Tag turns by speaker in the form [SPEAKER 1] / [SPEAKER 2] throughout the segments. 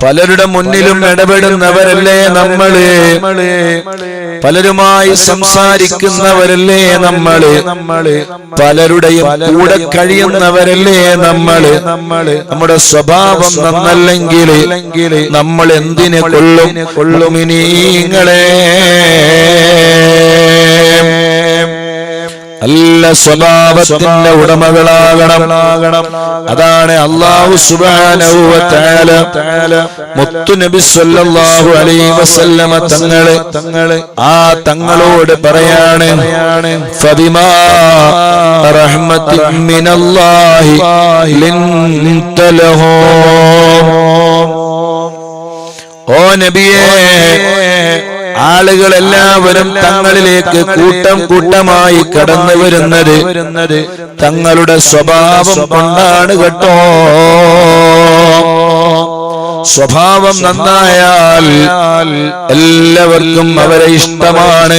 [SPEAKER 1] പലരുടെ മുന്നിലും ഇടപെടുന്നവരല്ലേ നമ്മൾ? പലരുമായി സംസാരിക്കുന്നവരല്ലേ നമ്മൾ? നമ്മൾ? പലരുടെയും കൂടെ കഴിയുന്നവരല്ലേ നമ്മൾ? നമ്മൾ? നമ്മുടെ സ്വഭാവം നന്നല്ലെങ്കിൽ നമ്മൾ എന്തിനെ കൊള്ളും കൊള്ളുമിനീങ്ങളെ നല്ല സ്വഭാവത്തിന്റെ ഉടമകളാകണം. അതാണ് അള്ളാഹു തആല മുത്തു നബി സല്ലല്ലാഹു അലൈഹി വസല്ലമ തങ്ങൾ തങ്ങൾ ആ തങ്ങളോട് പറയാണ് ഫബിമാ റഹ്മത്തിൻ മിനല്ലാഹി ലിൻ ലഹും. ഓ നബിയേ ആളുകളെല്ലാവരും തങ്ങളിലേക്ക് കൂട്ടം കൂട്ടമായി കടന്നു വരുന്നത് തങ്ങളുടെ സ്വഭാവം കൊണ്ടാണ് കേട്ടോ. സ്വഭാവം നന്നായാൽ എല്ലാവർക്കും അവരെ ഇഷ്ടമാണ്.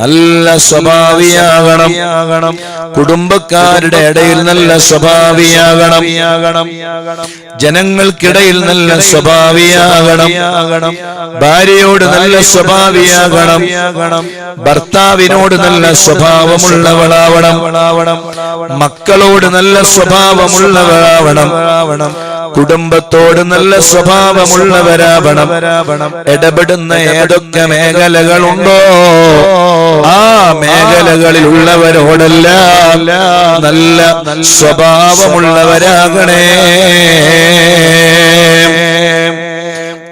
[SPEAKER 1] നല്ല സ്വഭാവിയാകണം. കുടുംബക്കാരുടെ ഇടയിൽ നല്ല സ്വഭാവിയാകണം. ജനങ്ങൾക്കിടയിൽ നല്ല സ്വഭാവിയാകണം. ഭാര്യയോട് നല്ല സ്വഭാവിയാകണം. ഭർത്താവിനോട് നല്ല സ്വഭാവമുള്ളവളാവണം. മക്കളോട് നല്ല സ്വഭാവമുള്ളവരാവണം കുടുംബത്തോട് നല്ല സ്വഭാവമുള്ളവരാവണം. ഇടപെടുന്ന ഏതൊക്കെ മേഖലകളുണ്ടോ? ആ മേഖലകളിലുള്ളവരോടല്ല നല്ല സ്വഭാവമുള്ളവരാകണേ.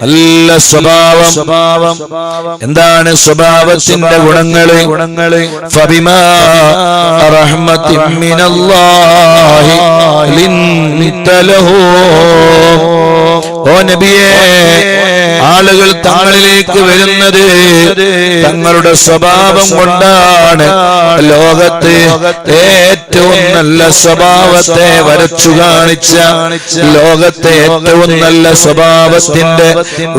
[SPEAKER 1] നല്ല സ്വഭാവം. സ്വഭാവം. എന്താണ് സ്വഭാവത്തിന്റെ ഗുണങ്ങൾ? ഗുണങ്ങൾ? ഫബിമാ റഹ്മത്തിൻ മിനല്ലാഹി ലഹു ഓ നബിയേ ആളുകൾ തങ്ങളിലേക്ക് വരുന്നത് തങ്ങളുടെ സ്വഭാവം കൊണ്ടാണ്. ലോകത്ത് ഏറ്റവും നല്ല സ്വഭാവത്തെ വരച്ചു കാണിച്ച ലോകത്തെ ഏറ്റവും നല്ല സ്വഭാവത്തിന്റെ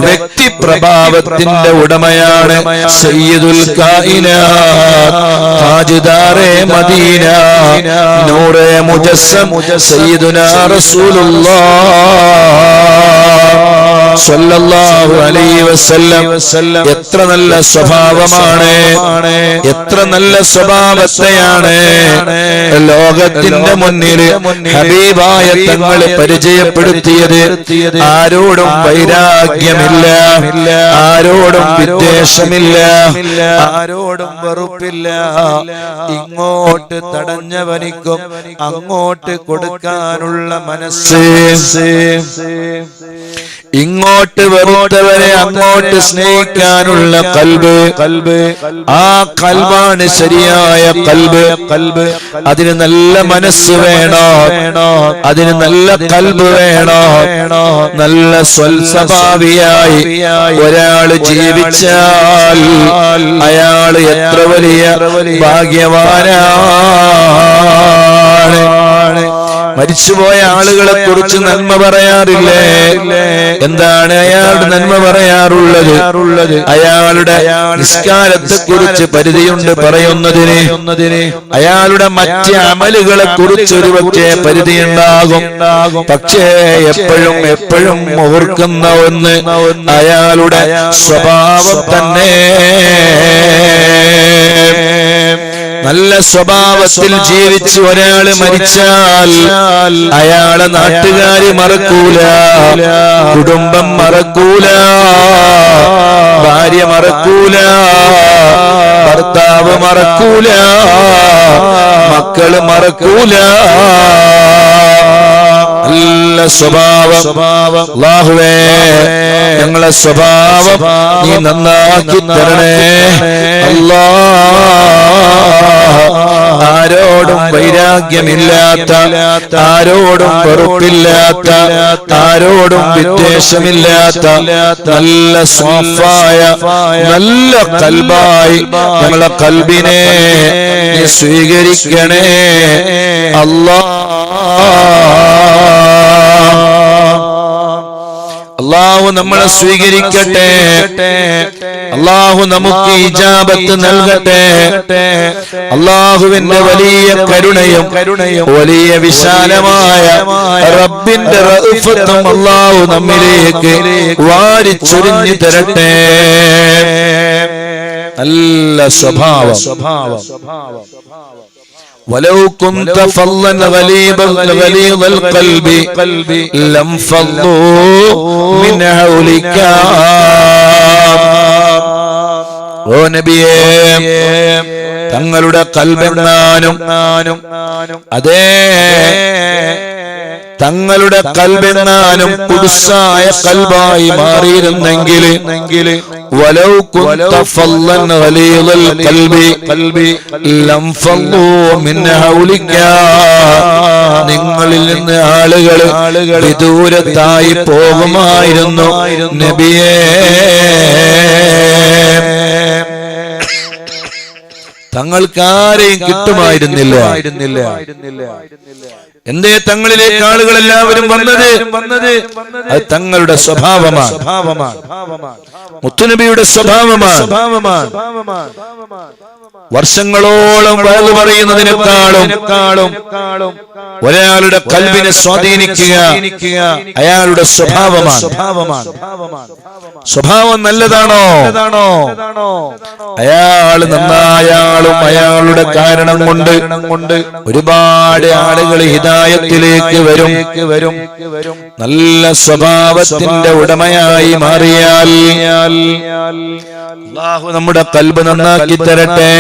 [SPEAKER 1] വ്യക്തി പ്രഭാവത്തിന്റെ ഉടമയാണ് സയ്യിദുൽ കായിനാജിദാറെ മദീന. നൂറെ മുജസ്സം സയ്യിദുനാ റസൂലുള്ളാഹ് സല്ലല്ലാഹു അലൈഹി വസല്ലം എത്ര നല്ല സ്വഭാവമാണ് എത്ര നല്ല സ്വഭാവത്തെയാണ് ലോകത്തിന്റെ മുന്നിൽ ഹബീബായ തങ്ങളെ പരിചയപ്പെടുത്തിയത് ആരോടും വൈരാഗ്യമില്ല ആരോടും വിദ്വേഷമില്ല ആരോടും വെറുപ്പില്ല. ഇങ്ങോട്ട് തടഞ്ഞവനിക്കും അങ്ങോട്ട് കൊടുക്കാനുള്ള മനസ്സ്. ഇങ്ങോട്ട് വെറുത്തവരെ അങ്ങോട്ട് സ്നേഹിക്കാനുള്ള കൽബ്. കൽബ് ആ കൽബാണ് ശരിയായ കൽബ്. കൽബ് അതിന് നല്ല മനസ്സ് വേണോ? അതിന് നല്ല കൽബ് വേണോ? നല്ല സ്വൽസ്വഭാവിയായി ഒരാൾ ജീവിച്ചാൽ അയാൾ എത്ര വലിയ ഭാഗ്യവാനാണ്? മരിച്ചുപോയ ആളുകളെ കുറിച്ച് നന്മ പറയാറില്ലേ? എന്താണ് അയാളുടെ നന്മ പറയാറുള്ളത്? അയാളുടെ നിസ്കാരത്തെ കുറിച്ച് പരിധിയുണ്ട് പറയുന്നതിന്. അയാളുടെ മറ്റ് അമലുകളെ കുറിച്ച് ഒരു പക്ഷേ പരിധിയുണ്ടാകും. പക്ഷേ എപ്പോഴും എപ്പോഴും ഓർക്കുന്ന ഒന്ന് അയാളുടെ സ്വഭാവം തന്നെ. നല്ല സ്വഭാവത്തിൽ ജീവിച്ച് ഒരാൾ മരിച്ചാൽ അയാളെ നാട്ടുകാര് മറക്കൂല കുടുംബം മറക്കൂല ഭാര്യ മറക്കൂല ഭർത്താവ് മറക്കൂല മക്കൾ മറക്കൂല. നല്ല സ്വഭാവം. സ്വഭാവം. അല്ലാഹുവേ ഞങ്ങളെ സ്വഭാവം നീ നന്നാക്കി തരണേ. അല്ലാ. ആരോടും വൈരാഗ്യമില്ലാത്ത ആരോടും വെറുപ്പില്ലാത്ത ആരോടും വിദ്വേഷമില്ലാത്ത നല്ല സ്വാഫായ നല്ല കൽബായി ഞങ്ങളെ കൽബിനെ സ്വീകരിക്കണേ. അല്ലാ. അള്ളാഹു നമ്മളെ സ്വീകരിക്കട്ടെ. അള്ളാഹു നമുക്ക് ഇജാബത്ത് നൽകട്ടെ. അള്ളാഹുവിന്റെ വലിയ കരുണയും കരുണയും വലിയ വിശാലമായ റബ്ബിന്റെ അള്ളാഹു നമ്മിലേക്ക് വാരിച്ചൊരിഞ്ഞു തരട്ടെ. നല്ല സ്വഭാവം. സ്വഭാവം സ്വഭാവം. ولو كنت فظا غليظ غليظ القلب لم فضوا من حولك ഓ നബിയേ തങ്ങളുടെ കൽബെങ്ങാനും അതേ തങ്ങളുടെ കൽവെന്നാലും കുടുസായ കൽബായി മാറിയിരുന്നെങ്കിൽ നിങ്ങളിൽ നിന്ന് ആളുകൾ വിദൂരത്തായി പോകുമായിരുന്നു നബിയേ. തങ്ങൾക്കാരെയും കിട്ടുമായിരുന്നില്ല. എന്തേ തങ്ങളിലേക്ക് ആളുകൾ എല്ലാവരും വന്നത്? അത് തങ്ങളുടെ സ്വഭാവമാണ്. മുത്തുനബിയുടെ സ്വഭാവമാണ്. വർഷങ്ങളോളം വഴു പറയുന്നതിനേക്കാളും ഒരാളുടെ കൽവിനെ സ്വാധീനിക്കുക അയാളുടെ സ്വഭാവമാണ്. സ്വഭാവം നല്ലതാണോ? അയാൾ നന്നായാളും അയാളുടെ കാരണം കൊണ്ട് ഒരുപാട് ആളുകൾ ഹിതായത്തിലേക്ക് വരും. വരും നല്ല സ്വഭാവത്തിന്റെ ഉടമയായി മാറിയാൽ നമ്മുടെ കൽബ് നന്നാക്കി തരട്ടെ.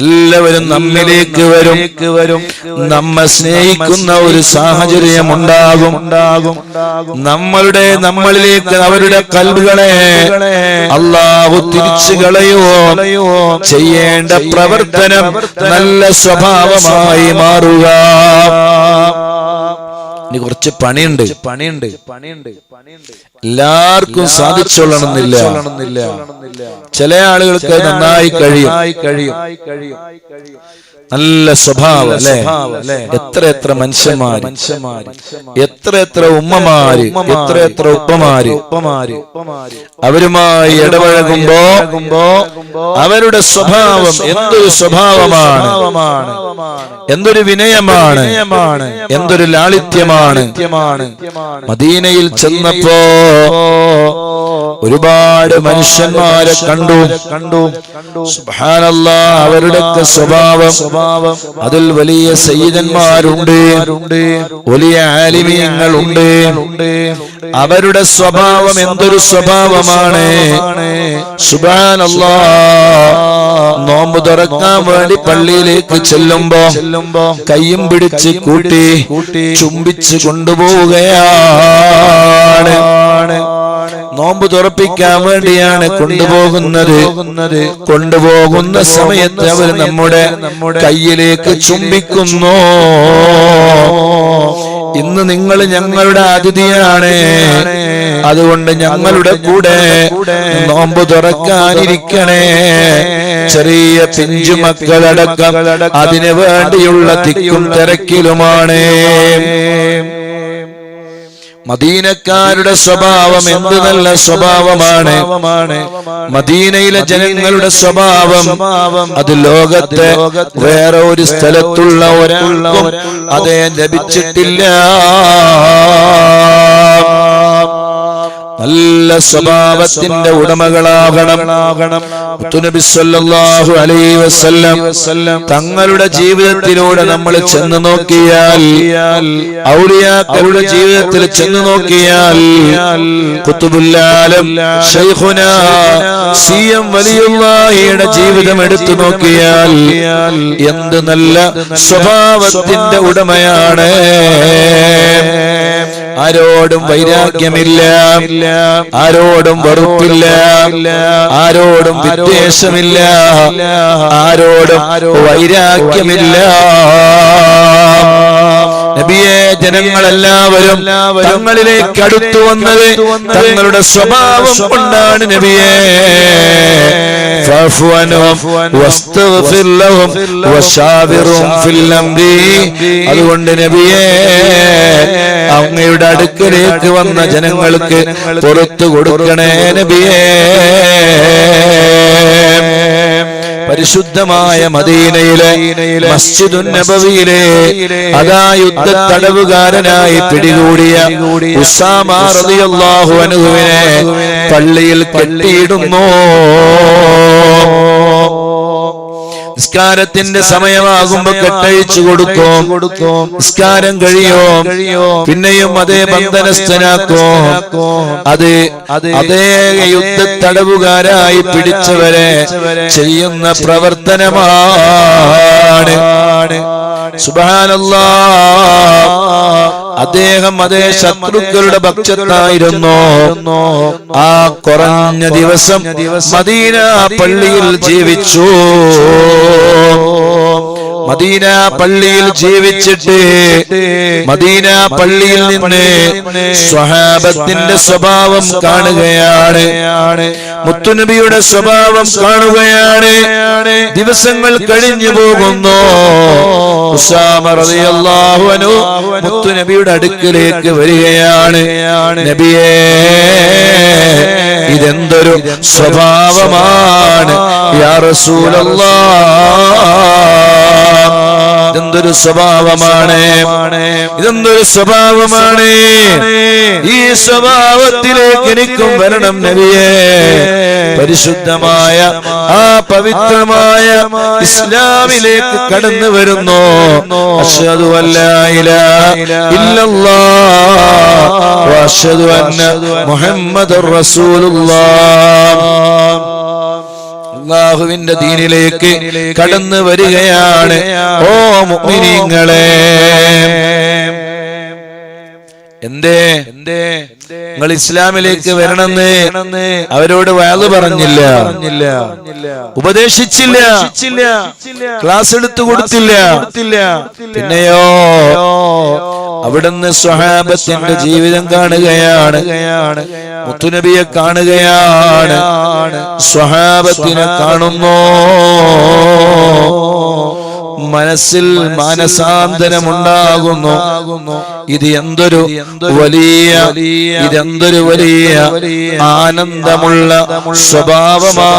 [SPEAKER 1] എല്ലാവരും നമ്മിലേക്ക് വരും. വരും നമ്മെ സ്നേഹിക്കുന്ന ഒരു സാഹചര്യം ഉണ്ടാകും ഉണ്ടാകും. നമ്മളുടെ നമ്മളിലേക്ക് അവരുടെ കൽബുകളെ അള്ളാഹു തിരിച്ചു കളയുവോ? ചെയ്യേണ്ട പ്രവർത്തനം നല്ല സ്വഭാവമായി മാറുക. ഇനി കുറച്ച് പണിയുണ്ട്. പണിയുണ്ട്. പണിയുണ്ട് പണിയുണ്ട്. എല്ലാവർക്കും സാധിച്ചോളണമെന്നില്ല. ചില ആളുകൾക്ക് നന്നായി കഴിയും. കഴിയും. നല്ല സ്വഭാവം അല്ലെ? എത്ര എത്ര മനുഷ്യന്മാര്? മനുഷ്യന്മാര്. എത്ര എത്ര ഉമ്മമാര്? എത്ര എത്ര ഉപ്പമാര്? ഉപ്പമാര്. അവരുമായി ഇടപഴകുമ്പോ അവരുടെ സ്വഭാവം എന്തൊരു സ്വഭാവമാണ്? എന്തൊരു വിനയമാണ്? എന്തൊരു ലാളിത്യമാണ്? മദീനയിൽ ചെന്നപ്പോ ഒരുപാട് മനുഷ്യന്മാരെ കണ്ടു. കണ്ടു. അവരുടെ സ്വഭാവം സ്വഭാവം. അതിൽ വലിയ സയ്യിദന്മാരുണ്ട്. വലിയ ആലിമീങ്ങളുണ്ട്. അവരുടെ സ്വഭാവം എന്തൊരു സ്വഭാവമാണ്? സുബ്ഹാനല്ലാ. നോമ്പ് തുറക്കാൻ വേണ്ടി പള്ളിയിലേക്ക് ചെല്ലുമ്പോ കയ്യും പിടിച്ച് കൂട്ടി കൂട്ടി ചുംബിച്ച് കൊണ്ടുപോവുകയാണ്. നോമ്പ് തുറപ്പിക്കാൻ വേണ്ടിയാണ് കൊണ്ടുപോകുന്നത്. കൊണ്ടുപോകുന്ന സമയത്ത് അവർ നമ്മുടെ കയ്യിലേക്ക് ചുംബിക്കുന്നു. ഇന്ന് നിങ്ങൾ ഞങ്ങളുടെ അതിഥിയാണ്. അതുകൊണ്ട് ഞങ്ങളുടെ കൂടെ നോമ്പ് തുറക്കാനിരിക്കണേ. ചെറിയ പിഞ്ചു മക്കളടക്കം അതിനു വേണ്ടിയുള്ള തിക്കും തിരക്കിലുമാണ്. മദീനക്കാരുടെ സ്വഭാവം എന്ത് നല്ല സ്വഭാവമാണ്. മദീനയിലെ ജനങ്ങളുടെ സ്വഭാവം അത് ലോകത്തെ വേറെ ഒരു സ്ഥലത്തുള്ള ഒരാൾക്കും അതേ ലഭിച്ചിട്ടില്ല. നല്ല സ്വഭാവത്തിന്റെ ഉടമകളാകണം. തങ്ങളുടെ ജീവിതത്തിലൂടെ നമ്മൾ ചെന്ന് നോക്കിയാൽ ഔലിയാക്കളുടെ ജീവിതത്തിൽ ചെന്ന് നോക്കിയാൽ കുത്തുബുല്ലാലും സി എം വലിയുള്ളാഹിയുടെ ജീവിതം എടുത്തു നോക്കിയാൽ എന്ത് നല്ല സ്വഭാവത്തിന്റെ ഉടമയാണ്. ആരോടും വൈരാഗ്യമില്ല. ആരോടും വെറുപ്പില്ല. ആരോടും വിദ്വേഷമില്ല. ആരോടും വൈരാഗ്യമില്ല. നബിയെ ജനങ്ങളെല്ലാവരും തങ്ങളിലേക്ക് അടുത്തു വന്നത് തങ്ങളുടെ സ്വഭാവം കൊണ്ടാണ് നബിയെ. അതുകൊണ്ട് നബിയെ അങ്ങയുടെ അടുക്കലേക്ക് വന്ന ജനങ്ങൾക്ക് പുറത്തു കൊടുക്കണേ നബിയേ. പരിശുദ്ധമായ മദീനയിലെ മസ്ജിദുൻ നബവിയിലെ അതാ യുദ്ധ തടവുകാരനായി പിടികൂടിയ ഉസാമ റളിയല്ലാഹു അൻഹുവിനെ പള്ളിയിൽ കെട്ടിയിടുന്നു. നിസ്കാരത്തിന്റെ സമയമാകുമ്പോ കെട്ടഴിച്ചു കൊടുക്കും. നിസ്കാരം കഴിയോ. പിന്നെയും അതേ ബന്ധനസ്ഥനാക്കോ. അത് അതേ യുദ്ധ തടവുകാരായി പിടിച്ചവരെ ചെയ്യുന്ന പ്രവർത്തനമാണ്. സുബാനല്ലാ അദ്ദേഹം അതേ ശത്രുക്കളുടെ പക്ഷത്തായിരുന്നു. ആ കുറഞ്ഞ ദിവസം മദീന പള്ളിയിൽ ജീവിച്ചു. മദീന പള്ളിയിൽ ജീവിച്ചിട്ട് മദീന പള്ളിയിൽ നിന്ന് സ്വഹാബത്തിന്റെ സ്വഭാവം കാണുകയാണ്. മുത്തുനബിയുടെ സ്വഭാവം കാണുകയാണ്. ദിവസങ്ങൾ കഴിഞ്ഞു പോകുന്നു. ഉസാമ റളിയല്ലാഹു അൻഹു മുത്തുനബിയുടെ അടുക്കിലേക്ക് വരികയാണ്. നബിയേ ഇതെന്തൊരു സ്വഭാവമാണ്. യാ റസൂലല്ലാഹ് ഇതെന്തൊരു സ്വഭാവമാണ്? ഇതെന്തൊരു സ്വഭാവമാണ്? ഈ സ്വഭാവത്തിലേക്ക് എനിക്കും വരണം നവിയേ പരിശുദ്ധമായ ആ പവിത്രമായ ഇസ്ലാമിലേക്ക് കടന്നു വരുന്നു. അല്ലാ ഇലാഹ ഇല്ലല്ലാഹ് അള്ളാഹുവിന്റെ ദീനിലേക്ക് കടന്നു വരികയാണ്. ഓ മുഅ്മിനീങ്ങളെ. എന്തേ? എന്തേ? നിങ്ങൾ ഇസ്ലാമിലേക്ക് വരണമെന്ന് അവരോട് വയത് പറഞ്ഞില്ല. ഉപദേശിച്ചില്ല. ക്ലാസ് എടുത്തു കൊടുത്തില്ല. പിന്നെയോ അവിടുന്ന് സ്വഹാബത്തിന്റെ ജീവിതം കാണുകയാണ്. മുത്തുനബിയെ കാണുകയാണ്. സ്വഹാബത്തിനെ കാണുന്നു. മനസ്സിൽ മാനസാന്തരമുണ്ടാകുന്നു. ഇത് എന്തൊരു വലിയ ഇതെന്തൊരു വലിയ ആനന്ദമുള്ള സ്വഭാവമാണ്.